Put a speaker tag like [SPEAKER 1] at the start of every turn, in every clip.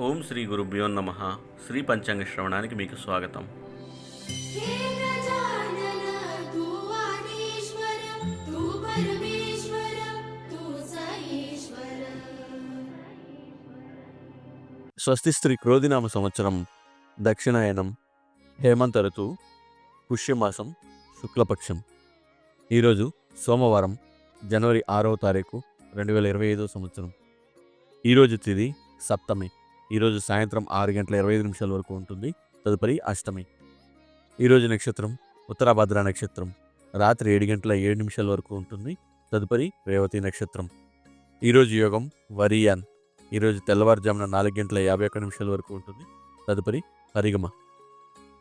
[SPEAKER 1] ఓం శ్రీ గురుభ్యో నమ. శ్రీ పంచాంగ శ్రవణానికి మీకు స్వాగతం.
[SPEAKER 2] స్వస్తి స్త్రీ క్రోధినామ సంవత్సరం దక్షిణాయనం హేమంత ఋతువు పుష్యమాసం శుక్లపక్షం. ఈరోజు సోమవారం జనవరి ఆరవ తారీఖు రెండు వేల ఇరవై ఐదో సంవత్సరం. ఈరోజు తిది సప్తమి. ఈరోజు సాయంత్రం ఆరు గంటల ఇరవై ఐదు నిమిషాల వరకు ఉంటుంది. తదుపరి అష్టమి. ఈరోజు నక్షత్రం ఉత్తరాభద్ర నక్షత్రం. రాత్రి ఏడు గంటల ఏడు నిమిషాల వరకు ఉంటుంది. తదుపరి రేవతి నక్షత్రం. ఈరోజు యోగం వరియాన్ ఈరోజు తెల్లవారుజామున నాలుగు గంటల యాభై ఒక్క నిమిషాల వరకు ఉంటుంది. తదుపరి పరిగమ.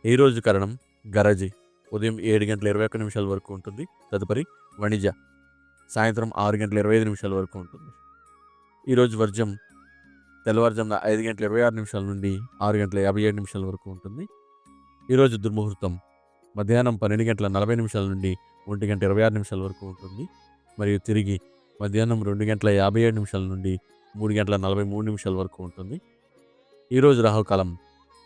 [SPEAKER 2] ఈరోజు కరణం గరజి. ఉదయం ఏడు గంటల ఇరవై ఒక్క నిమిషాల వరకు ఉంటుంది. తదుపరి వణిజ. సాయంత్రం ఆరు గంటల ఇరవై ఐదు నిమిషాల వరకు ఉంటుంది. ఈరోజు వర్జం తెల్లవారుజామున ఐదు గంటల ఇరవై ఆరు నిమిషాల నుండి ఆరు గంటల యాభై ఏడు నిమిషాల వరకు ఉంటుంది. ఈరోజు దుర్ముహూర్తం మధ్యాహ్నం పన్నెండు గంటల నలభై నిమిషాల నుండి ఒంటి గంట ఇరవై ఆరు నిమిషాల వరకు ఉంటుంది. మరియు తిరిగి మధ్యాహ్నం రెండు గంటల యాభై ఏడు నిమిషాల నుండి మూడు గంటల నలభై మూడు నిమిషాల వరకు ఉంటుంది. ఈరోజు రాహుకాలం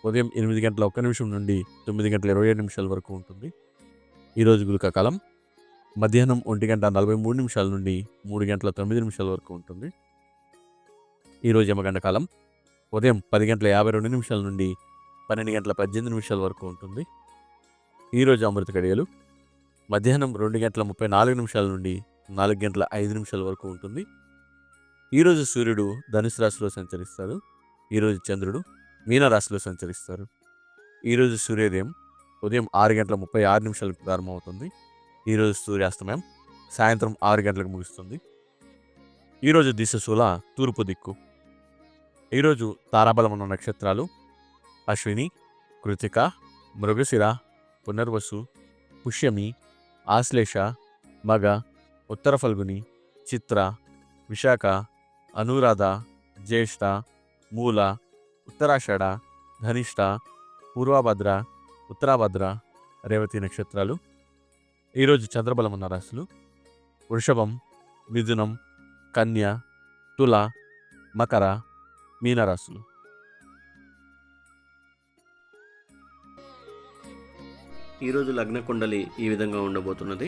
[SPEAKER 2] ఉదయం ఎనిమిది గంటల ఒక్క నిమిషం నుండి తొమ్మిది గంటల ఇరవై ఏడు నిమిషాల వరకు ఉంటుంది. ఈరోజు గులిక మధ్యాహ్నం ఒంటి గంట నలభై మూడు నిమిషాల నుండి మూడు గంటల తొమ్మిది నిమిషాల వరకు ఉంటుంది. ఈరోజు ఎమగండ కాలం. ఉదయం పది గంటల యాభై రెండు నిమిషాల నుండి పన్నెండు గంటల పద్దెనిమిది నిమిషాల వరకు ఉంటుంది. ఈరోజు అమృత గడియలు మధ్యాహ్నం రెండు గంటల ముప్పై నాలుగు నిమిషాల నుండి నాలుగు గంటల ఐదు నిమిషాల వరకు ఉంటుంది. ఈరోజు సూర్యుడు ధనుసు రాశిలో సంచరిస్తారు. ఈరోజు చంద్రుడు మీన రాశిలో సంచరిస్తారు. ఈరోజు సూర్యోదయం ఉదయం ఆరు గంటల ముప్పై ఆరు నిమిషాలకు ప్రారంభమవుతుంది. ఈరోజు సూర్యాస్తమయం సాయంత్రం ఆరు గంటలకు ముగుస్తుంది. ఈరోజు దిశశూల తూర్పు దిక్కు. ఈరోజు తారాబలం ఉన్న నక్షత్రాలు అశ్విని కృతిక మృగశిర పునర్వసు పుష్యమి ఆశ్లేష మగ ఉత్తర ఫల్గుని చిత్ర విశాఖ అనురాధ జ్యేష్ఠ మూల ఉత్తరాషాఢ ధనిష్ట పూర్వభద్ర ఉత్తరాభద్ర రేవతి నక్షత్రాలు. ఈరోజు చంద్రబలం ఉన్న రాశులు వృషభం మిథునం కన్య తుల మకర మీనరాశులు?
[SPEAKER 1] ఈరోజు లగ్న కుండలి ఈ విధంగా ఉండబోతున్నది.